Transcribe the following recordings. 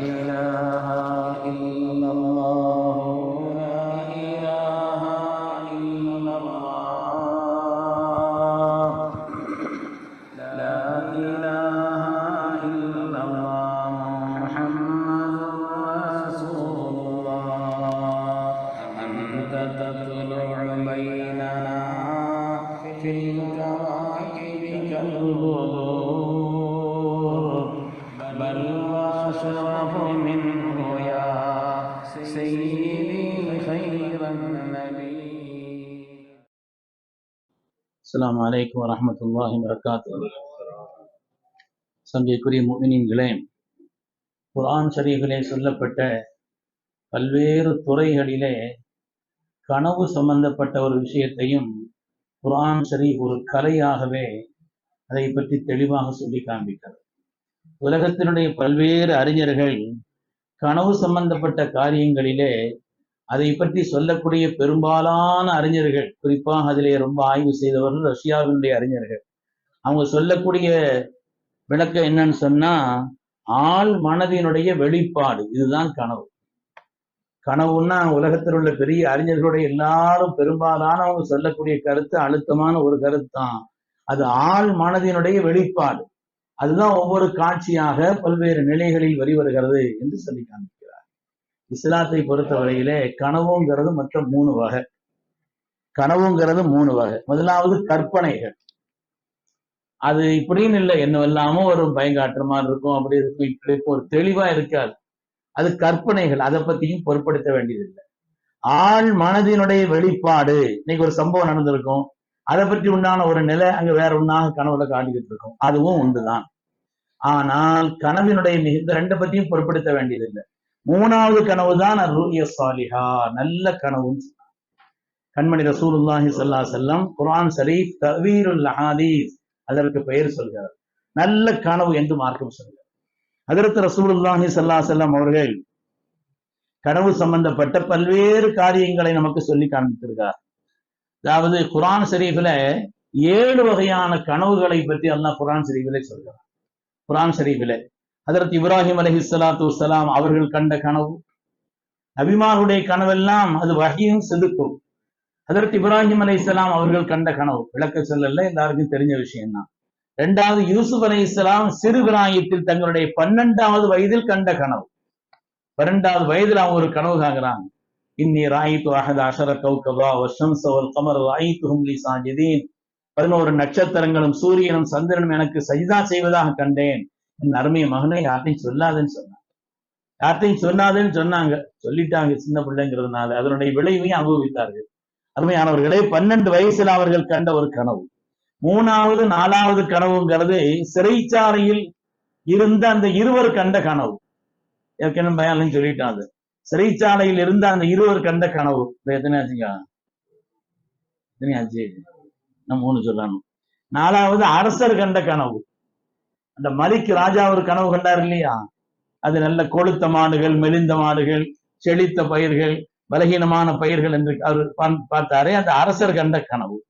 إله إلا الله منه يا سيدي خير النبي அஸ்ஸலாமு அலைக்கும் வரஹ்மத்துல்லாஹி வரகாத்து சங்கைக்குரிய முமினின்களே குர்ஆன் ஷரீஃபிலே சொல்லப்பட்ட பல்வேறு துறைகளிலே கனவு சம்பந்தப்பட்ட ஒரு விஷயத்தையும் குர்ஆன் ஷரீஃப் ஒரு கலையாகவே அதை பற்றி தெளிவாக சொல்லி காண்பிக்கிறது உலகத்தினுடைய பல்வேறு அறிஞர்கள் கனவு சம்பந்தப்பட்ட காரியங்களிலே அதை பற்றி சொல்லக்கூடிய பெரும்பாலான அறிஞர்கள் குறிப்பாக அதிலே ரொம்ப ஆய்வு செய்தவர்கள் ரஷ்யாவினுடைய அறிஞர்கள். அவங்க சொல்லக்கூடிய விளக்கம் என்னன்னு சொன்னா ஆள் மனதினுடைய வெளிப்பாடு இதுதான் கனவு. கனவுன்னா உலகத்தில் உள்ள பெரிய அறிஞர்களுடைய எல்லாரும் பெரும்பாலானவங்க சொல்லக்கூடிய கருத்து அழுத்தமான ஒரு கருத்து தான் அது ஆள் மனதினுடைய வெளிப்பாடு. அதுதான் ஒவ்வொரு காட்சியாக பல்வேறு நிலைகளில் வெளிவருகிறது என்று சொல்லி காண்பிக்கிறார். இஸ்லாத்தை பொறுத்தவரையிலே கனவுங்கிறது மற்ற மூணு வகை. கனவுங்கிறது மூணு வகை. முதலாவது கற்பனைகள். அது இப்படின்னு இல்லை. என்னவெல்லாமோ ஒரு பயங்காட்டுற மாதிரி இருக்கும் அப்படி இருக்கும் இப்படி இருக்கும். ஒரு தெளிவா இருக்காது. அது கற்பனைகள். அதை பத்தியும் பொருட்படுத்த வேண்டியதில்லை. ஆள் மனதினுடைய வெளிப்பாடு. இன்னைக்கு ஒரு சம்பவம் நடந்திருக்கும். அதை பற்றி உண்டான ஒரு நிலை அங்க வேற ஒன்னாக கனவுல காட்டிக்கிட்டு இருக்கும். அதுவும் உண்டுதான் ஆனால் கனவினுடைய மிக இந்த ரெண்டை பத்தியும் பொருட்படுத்த வேண்டியதில்லை. மூணாவது கனவு தான் ரூய சாலிஹா. நல்ல கனவுன்னு சொன்னாங்க. கண்மணி ரசூலுல்லாஹி சல்லா செல்லம் குரான் குர்ஆன் தவீருல் ஹாதீஸ் அதற்கு பெயர் சொல்கிறார். நல்ல கனவு என்று மார்க்கம் சொல்கிறார் அதற்கு ரசூலுல்லாஹி சல்லா செல்லம் அவர்கள் கனவு சம்பந்தப்பட்ட பல்வேறு காரியங்களை நமக்கு சொல்லி காண்பித்திருக்கார். அதாவது குரான் ஷரீஃபில் ஏழு வகையான கனவுகளை பற்றி அல்லாஹ் குரான் ஷரீஃபிலே சொல்கிறார் குரான் ஷரீஃபில். அதற்கு இப்ராஹிம் அலஹி சலாத்து வலாம் அவர்கள் கண்ட கனவு நபிமாருடைய கனவெல்லாம் அது வகையும் செதுக்கும். அதற்கு இப்ராஹிம் அலை அவர்கள் கண்ட கனவு விளக்க சொல்லல எல்லாருக்கும் தெரிஞ்ச விஷயம்தான். இரண்டாவது யூசுப் அலி இஸ்லாம் சிறு பிராயத்தில் தங்களுடைய பன்னெண்டாவது வயதில் கண்ட கனவு. பன்னெண்டாவது வயதில் அவங்க ஒரு கனவு காக்குறாங்க. இன்னி ராயித்து அஹத் அஷர கௌகபா வஷம்ச வல் கமர் ராயித்துஹும் லி சாஜிதீன் பதினோரு நட்சத்திரங்களும் சூரியனும் சந்திரனும் எனக்கு சஜிதா செய்வதாக கண்டேன். என் அருமைய மகனை யார்ட்டையும் சொல்லாதுன்னு சொன்னாங்க. யார்ட்டையும் சொன்னாதுன்னு சொன்னாங்க. சொல்லிட்டாங்க சின்ன பிள்ளைங்கிறதுனால. அதனுடைய விளைவையும் அனுபவித்தார்கள். அருமையானவர்களே பன்னெண்டு வயசுல அவர்கள் கண்ட ஒரு கனவு. மூணாவது நாலாவது கனவுங்கிறது சிறைச்சாலையில் இருந்த அந்த இருவர் கண்ட கனவு. ஏற்கனவே பயாலும் சொல்லிட்டான் அது சிறைச்சாலையில் இருந்த அந்த இருவர் கண்ட கனவு. எத்தனை ஆச்சுங்க? எத்தனை ஆச்சு? நம்ம மூணு சொல்லணும். நாலாவது அரசர் கண்ட கனவு. அந்த மலிக்கு ராஜா ஒரு கனவு கண்டார் இல்லையா? அது நல்ல கொளுத்த மாடுகள் மெலிந்த மாடுகள் செழித்த பயிர்கள் பலகீனமான பயிர்கள் என்று அவர் பா- பார்த்தாரே அந்த அரசர் கண்ட கனவு.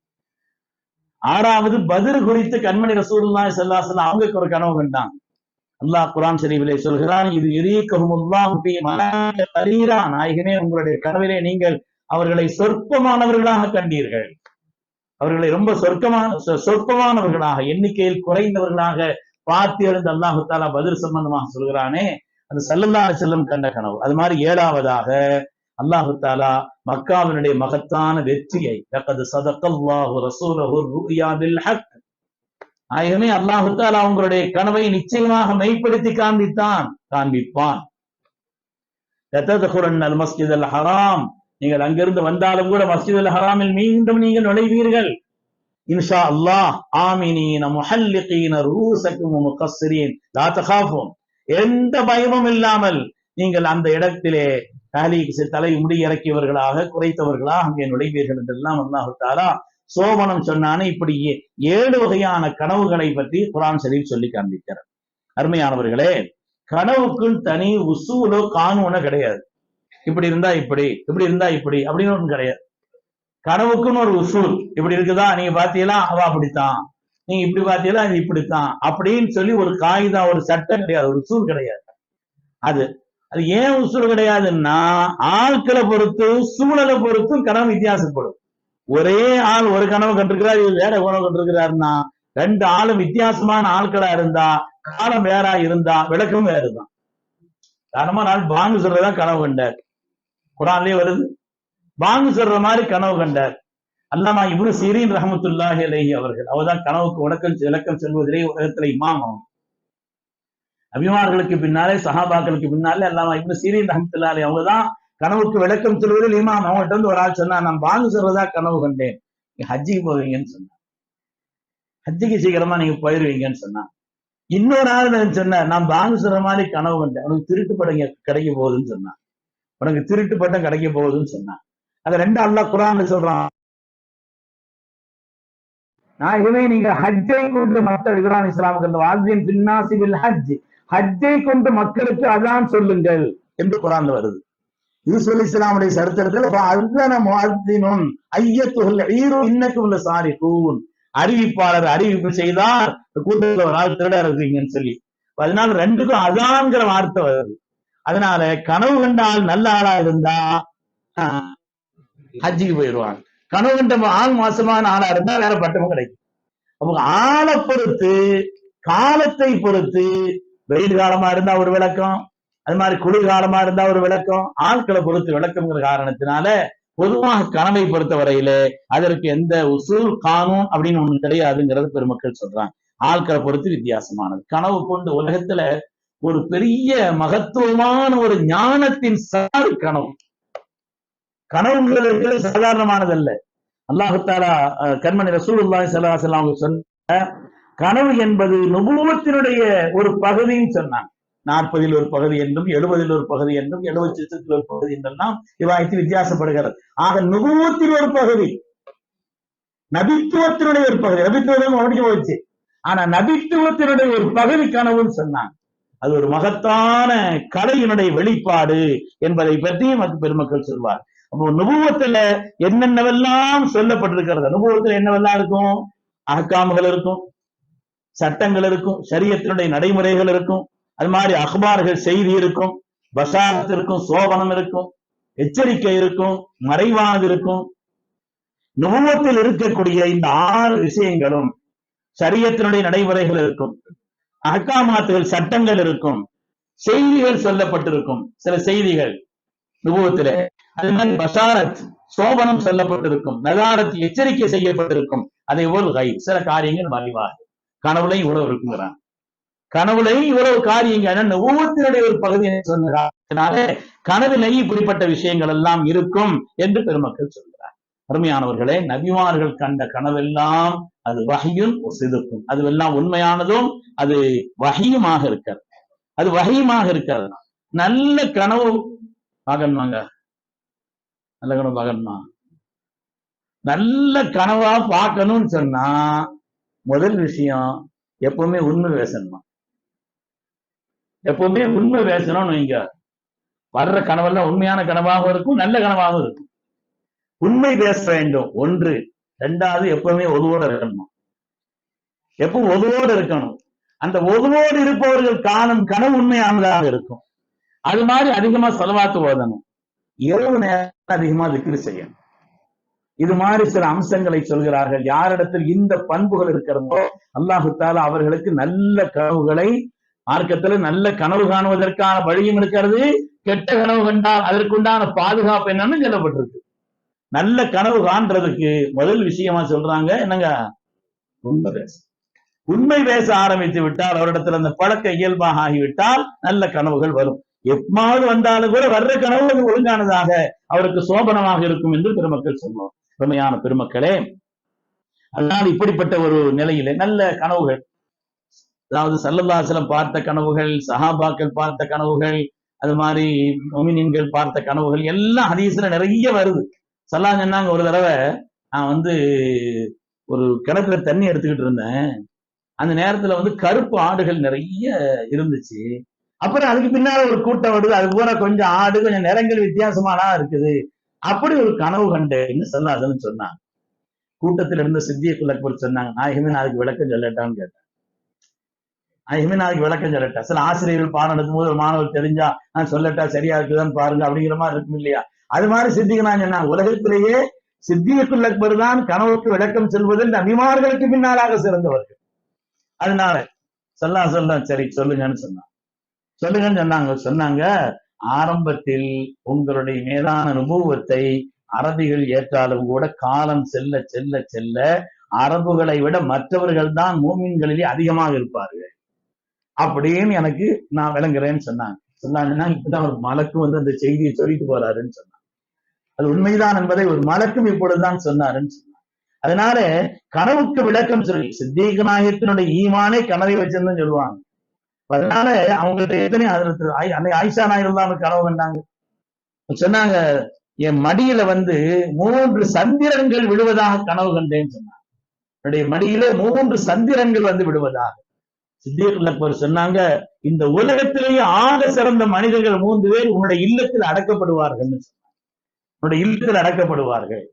ஆறாவது பதில் குறித்து கண்மணி ரசூலுல்லாஹி ஸல்லல்லாஹு அவங்களுக்கு ஒரு கனவு கண்டாங்க அல்லாஹ் குரான் ஷரீஃபிலே சொல்கிறான் இது எரியக்கமுல்லா ஃபீ நாயகனே உங்களுடைய கனவிலே நீங்கள் அவர்களை சொற்பமானவர்களாக கண்டீர்கள். அவர்களை ரொம்ப சொர்க்கமான சொற்பமானவர்களாக எண்ணிக்கையில் குறைந்தவர்களாக பார்த்து எழுந்த அல்லாஹு தாலா பதில் சம்பந்தமாக சொல்கிறானே அது சல்லல்லா செல்லம் கண்ட கனவு. அது மாதிரி ஏழாவதாக அல்லாஹு தாலா மக்காவினுடைய மகத்தான வெற்றியை சதக்கல்லாஹு ரசூலஹு ஹக் ஆகவே அல்லாஹுத்தால் அவங்களுடைய கனவை நிச்சயமாக மெய்ப்படுத்தி காண்பித்தான் காண்பிப்பான். அல் மஸ்ஜித் அல் ஹராம். நீங்கள் அங்கிருந்து வந்தாலும் கூட மஸ்ஜித் அல் ஹராமில் மீண்டும் நீங்கள் நுழைவீர்கள். இன்ஷா அல்லாஹ் ஆமினீன முஹல்லிகீன ரூசக்கும் முகஸ்ஸிரீன் லா தகாஃபும். எந்த பயமும் இல்லாமல் நீங்கள் அந்த இடத்திலே தலை முடி இறக்கியவர்களாக குறைத்தவர்களாக அங்கே நுழைவீர்கள் என்றெல்லாம் அல்லாஹு தாலா சோபனம் சொன்னானே இப்படி ஏ- ஏழு வகையான கனவுகளை பற்றி குரான் ஷரீஃப் சொல்லி காண்பிக்கிறார். அருமையானவர்களே கனவுக்குள் தனி உசூலோ காணுவனோ கிடையாது. இப்படி இருந்தா இப்படி இப்படி இருந்தா இப்படி அப்படின்னு ஒன்றும் கிடையாது. கனவுக்குன்னு ஒரு உசூல் இப்படி இருக்குதா? நீங்க பாத்தீங்களா? அவ அப்படித்தான். நீங்க இப்படி பாத்தீங்களா? இது இப்படித்தான். அப்படின்னு சொல்லி ஒரு காகிதா ஒரு சட்டம் கிடையாது ஒரு உசூல் கிடையாது. அது அது ஏன் உசூல் கிடையாதுன்னா ஆட்களை பொறுத்து சூழலை பொறுத்தும் கனவு வித்தியாசப்படும். ஒரே ஆள் ஒரு கனவு கண்டிருக்கிறார் இது வேற கனவு கண்டிருக்கிறாருன்னா ரெண்டு ஆளும் வித்தியாசமான ஆட்களா இருந்தா காலம் வேறா இருந்தா விளக்கம் வேறுதான். காரணமா நாள் பாங்கு சொல்றதா கனவு கண்டார். குரான்லயே வருது. பாங்கு சொல்ற மாதிரி கனவு கண்டார். அல்லாமா இவரு சீரின் ரஹமத்துல்லாஹி அலஹி அவர்கள். அவர்தான் கனவுக்கு உடக்கம் விளக்கம் செல்வதிலே உலகத்துல இமாமம் அபிமான்களுக்கு அபிமார்களுக்கு பின்னாலே சஹாபாக்களுக்கு பின்னாலே அல்லாமா இப்னு சீரின் ரஹமத்துல்லாஹி அவங்க கனவுக்கு விளக்கம் சொல்வதில் இமாம் அவங்கள்ட்ட வந்து ஒரு ஆள் சொன்னா நான் பாங்கு சொல்றதா கனவு கண்டேன். நீங்க ஹஜ்ஜிக்கு போவீங்கன்னு சொன்னான் ஹஜ்ஜிக்கு சீக்கிரமா நீங்க போயிருவீங்கன்னு சொன்னான் இன்னொரு ஆள் சொன்ன சொன்னேன் நான் பாங்கு சொல்ற மாதிரி கனவு கண்டேன். உனக்கு திருட்டு படம் கிடைக்க போகுதுன்னு சொன்னான் உனக்கு திருட்டு பட்டம் கிடைக்க போகுதுன்னு சொன்னான் அது ரெண்டு அல்லா குரான் சொல்றான். நான் இதுவே நீங்க ஹஜ்ஜை கொண்டு மக்கள் இஸ்லாம் இஸ்லாமுக்கு அந்த வாழ்வின் பின்னாசிபில் ஹஜ் ஹஜ்ஜை கொண்டு மக்களுக்கு அதான் சொல்லுங்கள் என்று குரான் வருது. யூசுப் இஸ்லாமுடைய சரித்திரத்துல அதுதான ஐயத்துகள் உள்ள சாரி கூன் அறிவிப்பாளர் அறிவிப்பு செய்தார். கூட்டத்தில் ஒரு ஆள் திருட இருக்கீங்கன்னு சொல்லி. அதனால ரெண்டுக்கும் அதான்ங்கிற வார்த்தை வருது. அதனால கனவு கண்டால் நல்ல ஆளா இருந்தா ஆஹ், ஹஜ்ஜிக்கு போயிடுவாங்க கனவு கண்ட ஆள் மாசமான ஆளா இருந்தா வேற பட்டமும் கிடைக்கும். அப்போ ஆளை பொறுத்து காலத்தை பொறுத்து வெயில் காலமா இருந்தா ஒரு விளக்கம். அது மாதிரி குளிர்காலமா இருந்தா ஒரு விளக்கம் ஆட்களை பொறுத்து விளக்கம்ங்கிற காரணத்தினால பொதுவாக கனவை பொறுத்த வரையில அதற்கு எந்த உசூல் காணும் அப்படின்னு ஒண்ணு கிடையாதுங்கிறது பெருமக்கள் சொல்றாங்க. ஆட்களை பொறுத்து வித்தியாசமானது. கனவு கொண்டு உலகத்துல ஒரு பெரிய மகத்துவமான ஒரு ஞானத்தின் சாறு கனவு. கனவுங்கிறது சாதாரணமானதல்ல. அல்லாஹுத்தாலா அஹ், கண்மணி ரசூலுல்லாஹி ஸல்லல்லாஹு அவங்க சொன்ன கனவு என்பது நுபுவத்தினுடைய ஒரு பகுதின்னு சொன்னாங்க. நாற்பதில் ஒரு பகுதி என்றும் எழுபதில் ஒரு பகுதி என்றும் எழுபத்தி லட்சத்தில் ஒரு பகுதி என்றெல்லாம் இவாய்த்து வித்தியாசப்படுகிறது. ஆக நுபுவத்தின் ஒரு பகுதி நபித்துவத்தினுடைய ஒரு பகுதி. நபித்துவம் முடிஞ்சு போச்சு ஆனா நபித்துவத்தினுடைய ஒரு பகுதி கனவுன்னு சொன்னாங்க. அது ஒரு மகத்தான கலையினுடைய வெளிப்பாடு என்பதை பற்றி நமக்கு பெருமக்கள் சொல்வார். அப்போ நுபுவத்துல என்னென்னவெல்லாம் சொல்லப்பட்டிருக்கிறது நுபுவத்துல என்னவெல்லாம் இருக்கும்? அகக்காமுகள் இருக்கும் சட்டங்கள் இருக்கும் சரியத்தினுடைய நடைமுறைகள் இருக்கும். அது மாதிரி அகபார்கள் செய்தி இருக்கும் வசாரத்து இருக்கும் சோபனம் இருக்கும் எச்சரிக்கை இருக்கும் மறைவானது இருக்கும். நுகத்தில் இருக்கக்கூடிய இந்த ஆறு விஷயங்களும் சரியத்தினுடைய நடைமுறைகள் இருக்கும். அகக்காமாத்துகள் சட்டங்கள் இருக்கும். செய்திகள் சொல்லப்பட்டிருக்கும். சில செய்திகள் நுபவத்திலே அது மாதிரி பசாரத் சோபனம் சொல்லப்பட்டிருக்கும். நகாரத் எச்சரிக்கை செய்யப்பட்டிருக்கும். அதே போல் கை சில காரியங்கள் மறைவாது. கனவுலையும் உறவு இருக்குங்கிறான். கனவுலையும் இவ்வளவு காரியங்கள் ஒவ்வொருத்தருடைய ஒரு பகுதி சொன்ன காரணத்தினால கனவிலேயும் இப்படிப்பட்ட விஷயங்கள் எல்லாம் இருக்கும் என்று பெருமக்கள் சொல்கிறார் அருமையானவர்களே நபிமார்கள் கண்ட கனவெல்லாம் அது வகையும் சிதுக்கும். அதுவெல்லாம் உண்மையானதும் அது வகையுமாக இருக்கிறது. அது வகையுமாக இருக்கிறது. நல்ல கனவு பார்க்கணுமாங்க நல்ல கனவு பார்க்கணுமா நல்ல கனவா பார்க்கணும்னு சொன்னா முதல் விஷயம் எப்பவுமே உண்மை பேசணுமா? எப்பவுமே உண்மை பேசணும்னு வைங்க. வர்ற கனவெல்லாம் உண்மையான கனவாகவும் இருக்கும் நல்ல கனவாகவும் இருக்கும். உண்மை பேச வேண்டும். ஒன்று. ரெண்டாவது எப்பவுமே ஒதுவோடு இருக்கணும். எப்போ ஒதுவோடு இருக்கணும்? அந்த ஒதுவோடு இருப்பவர்கள் காணும் கனவு உண்மையானதாக இருக்கும். அது மாதிரி அதிகமா செலவாத்து ஓதணும். இரவு நேரம் அதிகமா விக்கிரி செய்யணும். இது மாதிரி சில அம்சங்களை சொல்கிறார்கள். யாரிடத்தில் இந்த பண்புகள் இருக்கிறதோ அல்லாஹு தாலா அவர்களுக்கு நல்ல கனவுகளை மார்க்கத்துல நல்ல கனவு காணுவதற்கான வழியும் இருக்கிறது. கெட்ட கனவு கண்டால் அதற்குண்டான பாதுகாப்பு என்னன்னு சொல்லப்பட்டிருக்கு. நல்ல கனவு காண்றதுக்கு முதல் விஷயமா சொல்றாங்க என்னங்க? உண்மை பேச. உண்மை பேச ஆரம்பித்து விட்டால் அவரிடத்துல அந்த பழக்க இயல்பாக ஆகிவிட்டால் நல்ல கனவுகள் வரும். எப்பாவது வந்தாலும் கூட வர்ற கனவு அது ஒழுங்கானதாக அவருக்கு சோபனமாக இருக்கும் என்று பெருமக்கள் சொல்லுவோம் பெருமையான பெருமக்களே அதனால் இப்படிப்பட்ட ஒரு நிலையிலே நல்ல கனவுகள் அதாவது சல்லல்லாசலம் பார்த்த கனவுகள் சஹாபாக்கள் பார்த்த கனவுகள் அது மாதிரி மொமினின்கள் பார்த்த கனவுகள் எல்லாம் ஹதீஸ்ல நிறைய வருது. சல்லா சொன்னாங்க ஒரு தடவை நான் வந்து ஒரு கிணத்துல தண்ணி எடுத்துக்கிட்டு இருந்தேன். அந்த நேரத்துல வந்து கருப்பு ஆடுகள் நிறைய இருந்துச்சு. அப்புறம் அதுக்கு பின்னால ஒரு கூட்டம் வருது. அது பூரா கொஞ்சம் ஆடு கொஞ்சம் நிறங்கள் வித்தியாசமாலாம் இருக்குது. அப்படி ஒரு கனவு கண்டேன்னு சொல்லாதன்னு சொன்னாங்க. கூட்டத்தில் இருந்த சித்திய குலப்பூர் சொன்னாங்க நாயகமே நான் அதுக்கு விளக்கம் சொல்லட்டான்னு கேட்டேன் இமினாவுக்கு விளக்கம் சொல்லட்டா. சில ஆசிரியர்கள் பாடம் நடத்தும் போது ஒரு மாணவர் தெரிஞ்சா நான் சொல்லட்டா சரியா இருக்குதான்னு பாருங்க அப்படிங்கிற மாதிரி இருக்கும் இல்லையா? அது மாதிரி சித்திகனான் சொன்னா உலகத்திலேயே சித்தியத்துல் அக்பர் தான் கனவுக்கு விளக்கம் செல்வதில் நபிமார்களுக்கு பின்னாலாக சிறந்தவர்கள். அதனால சொல்லா சொல்ல சரி சொல்லுங்கன்னு சொன்னான் சொல்லுங்கன்னு சொன்னாங்க சொன்னாங்க ஆரம்பத்தில் உங்களுடைய மேலான அனுபவத்தை அரபிகள் ஏற்றாலும் கூட காலம் செல்ல செல்ல செல்ல அரபுகளை விட மற்றவர்கள் தான் மூமின்களிலே அதிகமாக இருப்பார்கள். அப்படின்னு எனக்கு நான் விளங்குறேன்னு சொன்னாங்க. சொன்னாங்கன்னா இப்பதான் ஒரு மலக்கு வந்து அந்த செய்தியை சொல்லிட்டு போறாருன்னு சொன்னாங்க. அது உண்மைதான் என்பதை ஒரு மலக்கும் இப்பொழுதுதான் சொன்னாருன்னு சொன்னாங்க. அதனால கனவுக்கு விளக்கம் சொல்லி சித்தீக நாயகத்தினுடைய ஈமானே கனவை வச்சிருந்தேன்னு சொல்லுவாங்க. அதனால அவங்கள்ட்ட எத்தனை அதில் அன்னை ஆயிஷா நாயகம் தான் கனவு பண்ணாங்க சொன்னாங்க என் மடியில வந்து மூன்று சந்திரன்கள் விழுவதாக கனவு கண்டேன்னு சொன்னாங்க. என்னுடைய மடியில மூன்று சந்திரன்கள் வந்து விடுவதாக சித்தியர்கள் அக்பர் சொன்னாங்க இந்த உலகத்திலேயே ஆக சிறந்த மனிதர்கள் மூன்று பேர் உன்னுடைய இல்லத்தில் அடக்கப்படுவார்கள் உன்னுடைய இல்லத்தில் அடக்கப்படுவார்கள்.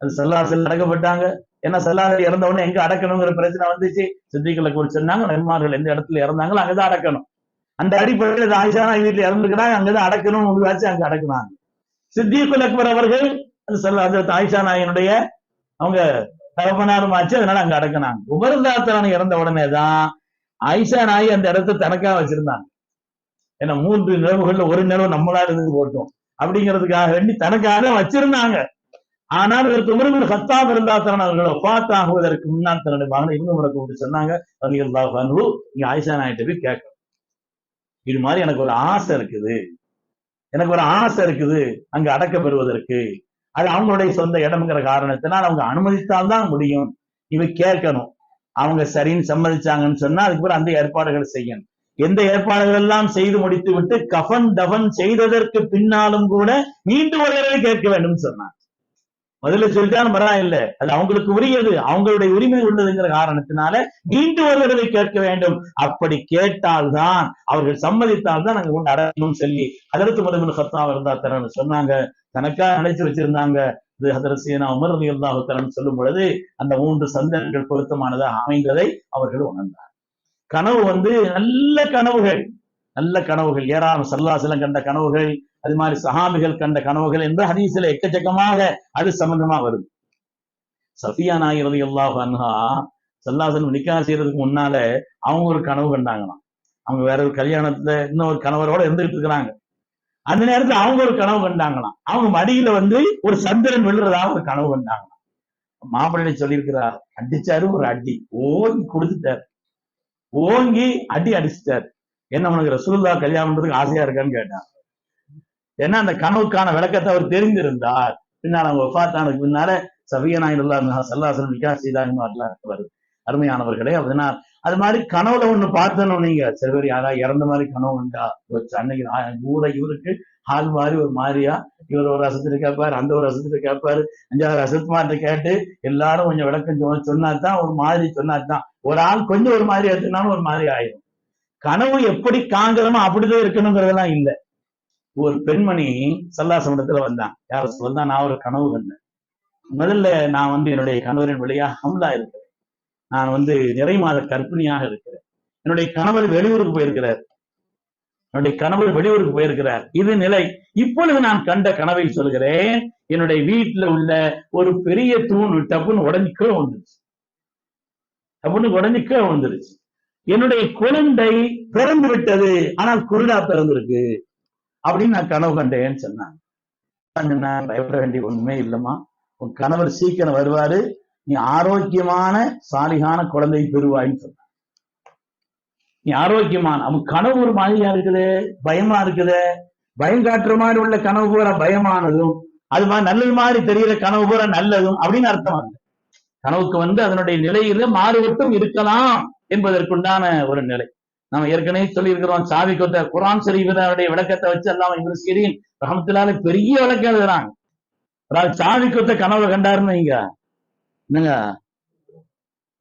அது சல்லாசல் அடக்கப்பட்டாங்க. ஏன்னா சல்லாசல் இறந்த உடனே எங்க அடக்கணுங்கிற பிரச்சனை வந்துச்சு? சித்திகளை அக்பர் சொன்னாங்க நன்மார்கள் எந்த இடத்துல இறந்தாங்களோ அங்கதான் அடக்கணும். அந்த அடிப்படையில் ஆயிஷானா வீட்டுல இறந்துக்கிறாங்க அங்கதான் அடக்கணும்னு முடிவாச்சு அங்க அடக்குனாங்க. சித்திகுல் அக்பர் அவர்கள் அது சல்லாசல் ஆயிஷா நாயனுடைய அவங்க தகப்பனாரும் ஆச்சு அதனால அங்க அடக்கினாங்க. உபரதாத்தரான இறந்த உடனே தான் ஆயிஷா நாய் அந்த இடத்த தனக்கா வச்சிருந்தாங்க. ஏன்னா மூன்று நிலவுகள்ல ஒரு நிலவு நம்மளா இருந்து போட்டோம். அப்படிங்கிறதுக்காக வேண்டி தனக்காக வச்சிருந்தாங்க. ஆனால் இதற்கு சத்தா ஹத்தாப் இருந்தாத்தரன் அவர்களை ஒப்பாத் ஆகுவதற்கு முன்னால் தன்னுடைய மகனை இன்னும் முறை கூப்பிட்டு சொன்னாங்க ரலியல்லாஹு இங்க ஆயிஷா நாயிட்ட போய் கேட்கணும் இது மாதிரி எனக்கு ஒரு ஆசை இருக்குது. எனக்கு ஒரு ஆசை இருக்குது அங்க அடக்கப்பெறுவதற்கு அது அவங்களுடைய சொந்த இடம்ங்கிற காரணத்தினால் அவங்க அனுமதித்தால்தான் முடியும். இவ கேட்கணும். அவங்க சரின்னு சம்மதிச்சாங்கன்னு சொன்னா அதுக்கு அந்த ஏற்பாடுகளை செய்யணும். எந்த ஏற்பாடுகள் எல்லாம் செய்து முடித்து விட்டு கஃன் தஃன் செய்ததற்கு பின்னாலும் கூட மீண்டும் ஒரு தடவை கேட்க வேண்டும் சொன்னாங்க. முதல்ல சொல்லிட்டாலும் இல்லை. அது அவங்களுக்கு உரியது. அவங்களுடைய உரிமை உள்ளதுங்கிற காரணத்தினால மீண்டும் ஒரு தடவை கேட்க வேண்டும். அப்படி கேட்டால்தான் அவர்கள் சம்மதித்தால்தான் நாங்க கொண்டு அடக்கணும்னு சொல்லி அதற்கு முதல் சத்தம் இருந்தா தரன்னு சொன்னாங்க. தனக்கா நினைச்சு வச்சிருந்தாங்க. ஹதரசீனா உமர் அல்லாஹு தரன் சொல்லும் பொழுது அந்த மூன்று சந்தனங்கள் பொருத்தமானதாக அமைந்ததை அவர்கள் உணர்ந்தார். கனவு வந்து நல்ல கனவுகள் நல்ல கனவுகள். ஏராளம் சல்லாசலம் கண்ட கனவுகள் அது மாதிரி சஹாபிகள் கண்ட கனவுகள் என்று ஹதீசில எக்கச்சக்கமாக அது சம்பந்தமா வருது. சஃபியா நாயிரதி அல்லாஹ் அன்ஹா சல்லாசலம் நிக்கா செய்யறதுக்கு முன்னால அவங்க ஒரு கனவு கண்டாங்களாம். அவங்க வேற ஒரு கல்யாணத்துல இன்னொரு கணவரோட இருந்துகிட்டு இருக்கிறாங்க. அந்த நேரத்துல அவங்க ஒரு கனவு கண்டாங்களாம். அவங்க மடியில வந்து ஒரு சந்திரன் விழுறதாக ஒரு கனவு கண்டாங்களாம். மாமல்லி சொல்லியிருக்கிறார் அடிச்சாரு ஒரு அடி. ஓங்கி கொடுத்துட்டார் ஓங்கி அடி அடிச்சிட்டார். என்ன உனக்கு ரசூல்லா கல்யாணம் பண்றதுக்கு ஆசையா இருக்கான்னு கேட்டார் ஏன்னா அந்த கனவுக்கான விளக்கத்தை அவர் தெரிந்திருந்தார். பின்னால் அவங்க ஒஃபாத்தானுக்கு பின்னால சபிய நாயுல்லா சல்லாசன் நிக்கா செய்தாங்க வருது. அருமையானவர்களே அதனால் அது மாதிரி கனவுல ஒண்ணு பார்த்தணும் நீங்க சில பேர் யாரா இறந்த மாதிரி கனவு உண்டா? அன்னைக்கு ஊரை இவருக்கு ஹால் மாதிரி ஒரு மாதிரியா இவர் ஒரு ரசத்துல கேட்பாரு அந்த ஒரு ரசத்துல கேட்பாரு அஞ்சாறு ரசத்துமார்ட்ட கேட்டு எல்லாரும் கொஞ்சம் விளக்கம் சொன்னா சொன்னாதான் ஒரு மாதிரி சொன்னாதான் ஒரு ஆள் கொஞ்சம் ஒரு மாதிரி எடுத்துனாலும் ஒரு மாதிரி ஆயிடும் கனவு எப்படி காங்கிரமோ அப்படிதான் இருக்கணுங்கிறதெல்லாம் இல்ல. ஒரு பெண்மணி சல்லாசமடத்துல வந்தான். யார சொல்லா நான் ஒரு கனவு கண்டேன். முதல்ல நான் வந்து என்னுடைய கணவரின் வழியா ஹம்லா இருக்கிறேன் நான் வந்து நிறை மாத கர்ப்பிணியாக இருக்கிறேன். என்னுடைய கணவர் வெளியூருக்கு போயிருக்கிறார். என்னுடைய கணவர் வெளியூருக்கு போயிருக்கிறார். இது நிலை. இப்பொழுது நான் கண்ட கனவை சொல்கிறேன் என்னுடைய வீட்டுல உள்ள ஒரு பெரிய தூண் டப்புன்னு உடஞ்சி கீழே வந்துருச்சு டப்புன்னு உடஞ்சி கீழே வந்துருச்சு என்னுடைய குழந்தை பிறந்து விட்டது ஆனால் குருடா பிறந்திருக்கு அப்படின்னு நான் கனவு கண்டேன்னு சொன்னாங்க. பயப்பட வேண்டிய ஒண்ணுமே இல்லம்மா. உன் கணவர் சீக்கிரம் வருவாரு நீ ஆரோக்கியமான சாலிகான குழந்தை பெறுவாயின்னு சொன்ன நீ ஆரோக்கியமான அவன் கனவு ஒரு மாதிரியா இருக்குது பயமா இருக்குது பயம் காட்டுற மாதிரி உள்ள கனவு பூரா பயமானதும் அது மாதிரி நல்லது மாதிரி தெரிகிற கனவு பூரா நல்லதும் அப்படின்னு அர்த்தம் அல்ல கனவுக்கு வந்து அதனுடைய நிலையில மாறுபட்டும் இருக்கலாம் என்பதற்குண்டான ஒரு நிலை. நம்ம ஏற்கனவே சொல்லியிருக்கிறோம் சாவி கொத்த குரான் ஷரீஃபுடைய விளக்கத்தை வச்சு எல்லாம் இவர் சீரின் ரஹமத்துல்லால பெரிய விளக்கம் எழுதுறாங்க. சாவி கொத்த கனவுல கண்டாருன்னு வைங்க. என்னங்க?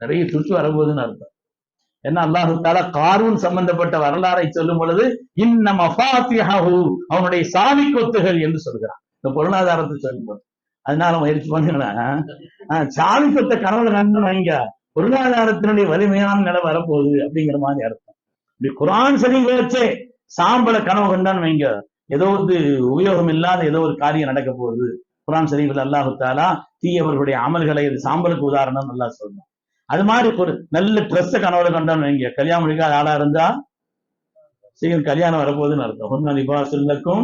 நிறைய துட்டு வரப்போகுதுன்னு அர்த்தம். என்ன அல்லாஹு தாலா காரூன் சம்பந்தப்பட்ட வரலாறை சொல்லும் பொழுது அவனுடைய சாவி கொத்துகள் என்று சொல்கிறான். இந்த பொருளாதாரத்தை சொல்லும்போது அதனால முயற்சி பண்ணுங்களேன் சாவி கொத்த கனவுல கண்டு வைங்க. பொருளாதாரத்தினுடைய வலிமையான நிலை வரப்போகுது அப்படிங்கிற மாதிரி அர்த்தம். இப்படி குரான் சரி வச்சே சாம்பல கனவு கண்டான்னு வைங்க. ஏதோ வந்து உபயோகம் இல்லாத ஏதோ ஒரு காரியம் நடக்க போகுது. குரான் ஷரீஃபில் அல்லாஹு தாலா தீயவர்களுடைய அமல்களை இது சாம்பலுக்கு உதாரணம் நல்லா சொல்லணும் அது மாதிரி ஒரு நல்ல ட்ரெஸ்ஸை கனவுல கண்டான்னு வைங்க. கல்யாணம் முடிக்காத ஆளா இருந்தா சீக்கிரம் கல்யாணம் வரப்போகுதுன்னு அர்த்தம். ஹுன்ன லிபாசுல்லக்கும்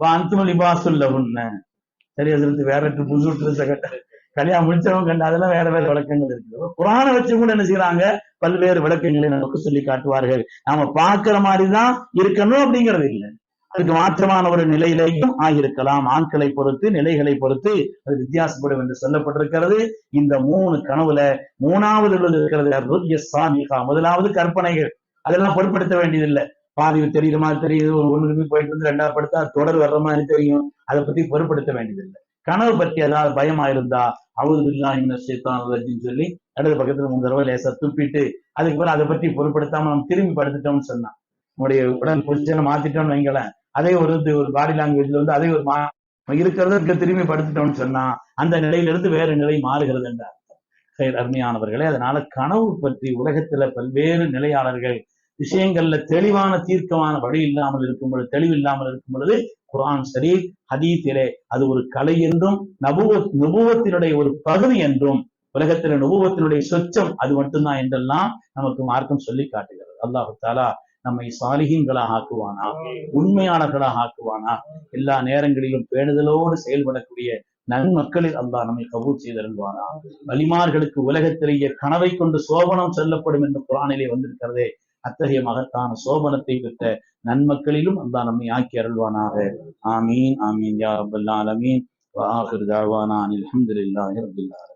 அந்தும லிபாசுல்லஹுன்ன சரியா சொல்லுது வேற ட்ரெஸ் புது ட்ரெஸ் கட்ட. கல்யாணம் முடிச்சவங்க கண்ட அதெல்லாம் வேற வேற விளக்கங்கள் இருக்கு குரானை வச்சு கூட என்ன செய்யறாங்க பல்வேறு விளக்கங்களை நமக்கு சொல்லி காட்டுவார்கள். நாம பாக்குற மாதிரிதான் இருக்கணும் அப்படிங்கிறது இல்லை. அதுக்கு மாற்றமான ஒரு நிலையிலையும் ஆகியிருக்கலாம். ஆட்களை பொறுத்து நிலைகளை பொறுத்து அது வித்தியாசப்படும் என்று சொல்லப்பட்டிருக்கிறது. இந்த மூணு கனவுல மூணாவது இருக்கிறது. சாமிகா. முதலாவது கற்பனைகள். அதெல்லாம் பொருட்படுத்த வேண்டியதில்லை. பாதி தெரியுற மாதிரி தெரியுது. ஒரு ஒண்ணு போயிட்டு வந்து ரெண்டாவது படுத்தா தொடர் வர்ற மாதிரி தெரியும். அதை பத்தி பொருட்படுத்த வேண்டியதில்லை. கனவு பற்றி ஏதாவது பயமா இருந்தா அவுது இல்லா இன்னும் சொல்லி இடது பக்கத்துல மூணு தடவை லேசா துப்பிட்டு அதுக்கு பிறகு அதை பத்தி பொருட்படுத்தாம நம்ம திரும்பி படுத்துட்டோம்னு சொன்னா நம்முடைய உடல் பொசிஷனை மாத்திட்டோம்னு வைங்களேன் அதே ஒரு இது ஒரு பாடி லாங்குவேஜ்ல வந்து அதே ஒரு மா இருக்கிறத இருக்க திரும்பி படுத்துட்டோம்னு சொன்னா அந்த நிலையிலிருந்து வேற நிலை மாறுகிறது என்றார் அர்த்தம். அருமையானவர்களே அதனால கனவு பற்றி உலகத்துல பல்வேறு நிலையாளர்கள் விஷயங்கள்ல தெளிவான தீர்க்கமான வழி இல்லாமல் இருக்கும் பொழுது தெளிவு இல்லாமல் இருக்கும் பொழுது குரான் சரி ஹதீத்திலே அது ஒரு கலை என்றும் நபுவ நுபுவத்தினுடைய ஒரு பகுதி என்றும் உலகத்தில நுபுவத்தினுடைய சொச்சம் அது மட்டும்தான் என்றெல்லாம் நமக்கு மார்க்கம் சொல்லி காட்டுகிறது. அல்லாஹு தாலா நம்மை சாலிகீன்களாக ஆக்குவானா? உண்மையாளர்களாக ஆக்குவானா? எல்லா நேரங்களிலும் பேணுதலோடு செயல்படக்கூடிய நன்மக்களில் அல்லாஹ் நம்மை கபூல் செய்திருவானா வலிமார்களுக்கு உலகத்திலேயே கனவை கொண்டு சோபனம் செல்லப்படும் என்று குரானிலே வந்திருக்கிறதே அத்தகைய மகத்தான சோபனத்தை பெற்ற நன்மக்களிலும் அல்லாஹ் நம்மை ஆக்கி அருள்வானாக. ஆமீன் ஆமீன் யா வஆகிரு தஅவானா அனில் ஹம்துலில்லாஹி ரப்பில் ஆலமீன்.